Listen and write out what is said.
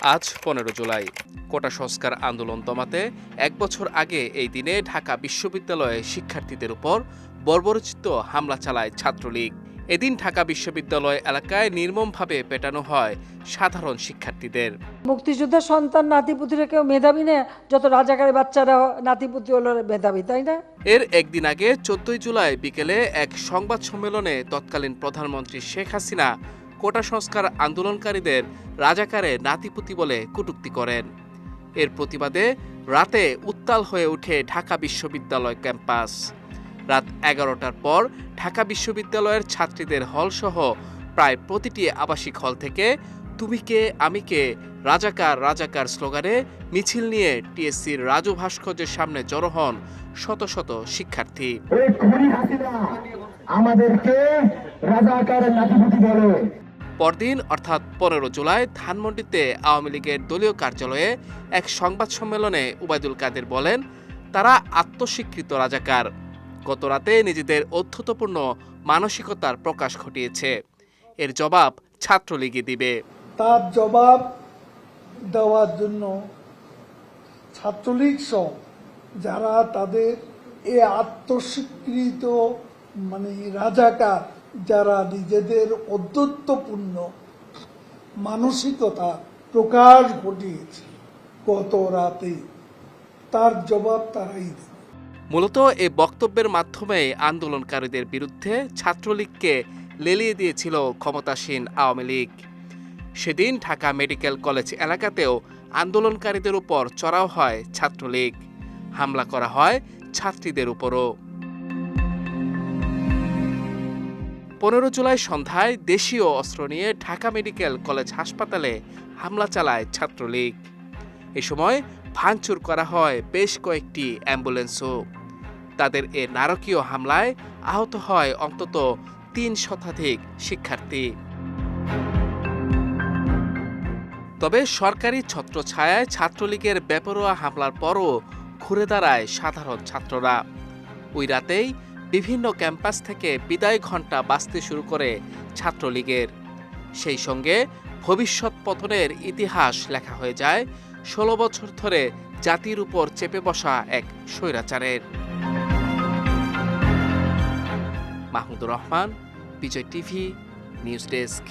আজ পনেরো জুলাই। কোটা সংস্কার আন্দোলন দমাতে এক বছর আগে এই দিনে ঢাকা বিশ্ববিদ্যালয়ে শিক্ষার্থীদের উপর বর্বরচিত হামলা চালায় ছাত্রলীগ। এদিন ঢাকা বিশ্ববিদ্যালয় এলাকায় নির্মমভাবে পেটানো হয় সাধারণ শিক্ষার্থীদের। মুক্তিযোদ্ধার সন্তান নাতিপুতিরা কেউ মেধাবী না? যত রাজাকারের বাচ্চারা নাতিপুতি হলো মেধাবী তাই না? এর একদিন আগে চোদ্দই জুলাই বিকেলে এক সংবাদ সম্মেলনে তৎকালীন প্রধানমন্ত্রী শেখ হাসিনা কোটা সংস্কার আন্দোলনকারীদের রাজাকারে নাতিপুতি বলে কটূক্তি করেন। এর প্রতিবাদে রাতে উত্তাল হয়ে ওঠে ঢাকা বিশ্ববিদ্যালয় ক্যাম্পাস। রাত এগারোটার পর ঢাকা বিশ্ববিদ্যালয়ের ছাত্রীদের হলসহ প্রায় প্রতিটি আবাসিক হল থেকে তুমি কে, আমি কে? রাজাকার রাজাকার স্লোগানে মিছিল নিয়ে টিএসসির রাজু ভাস্কর্যের সামনে জড়ো হন শত শত শিক্ষার্থী। আমাদেরকে রাজাকারের নাতিপুতি বলে। পরদিন, অর্থাৎ পনেরো জুলাই, ধানমন্ডিতে আওয়ামী লীগের দলীয় কার্যালয়ে এক সংবাদ সম্মেলনে উবায়দুল কাদের বলেন, তারা আত্মস্বীকৃত রাজাকার। গত রাতে নিজেদের অধ্যতপূর্ণ মানসিকতার প্রকাশ ঘটিয়েছে। এর জবাব ছাত্রলীগই দিবে। তার জবাব দেওয়ার জন্য ছাত্রলীগ সহ যারা তাদের এ আত্মস্বীকৃত মানে রাজাকার যারা নিজেদের অদ্যত্বপূর্ণ মানসিকতা প্রকাশ ঘটিয়েছে, গত রাতে তার জবাব তারাই মূলত এই বক্তব্যের মাধ্যমে আন্দোলনকারীদের বিরুদ্ধে ছাত্রলীগকে লেলিয়ে দিয়েছিল ক্ষমতাসীন আওয়ামী লীগ। সেদিন ঢাকা মেডিকেল কলেজ এলাকাতেও আন্দোলনকারীদের উপর চড়াও হয় ছাত্রলীগ। হামলা করা হয় ছাত্রীদের উপরও। পনেরো জুলাই সন্ধ্যায় দেশীয় অস্ত্র নিয়ে ঢাকা মেডিকেল কলেজ হাসপাতালে হামলা চালায় ছাত্রলীগ। এ সময় ভাঙচুর করা হয় বেশ কয়েকটি অ্যাম্বুলেন্সও। তাদের এ নারকীয় হামলায় আহত হয় অন্তত তিন শতাধিক শিক্ষার্থী। তবে সরকারি ছত্রছায়ায় ছাত্রলীগের বেপরোয়া হামলার পরও ঘুরে দাঁড়ায় সাধারণ ছাত্ররা। ওই রাতেই বিভিন্ন ক্যাম্পাস থেকে বিদায় ঘণ্টা বাঁচতে শুরু করে ছাত্রলীগের। সেই সঙ্গে ভবিষ্যৎ পতনের ইতিহাস লেখা হয়ে যায় ষোলো বছর ধরে জাতির উপর চেপে বসা এক স্বৈরাচারের। Mahmudur Rahman, Bijoy TV, news desk.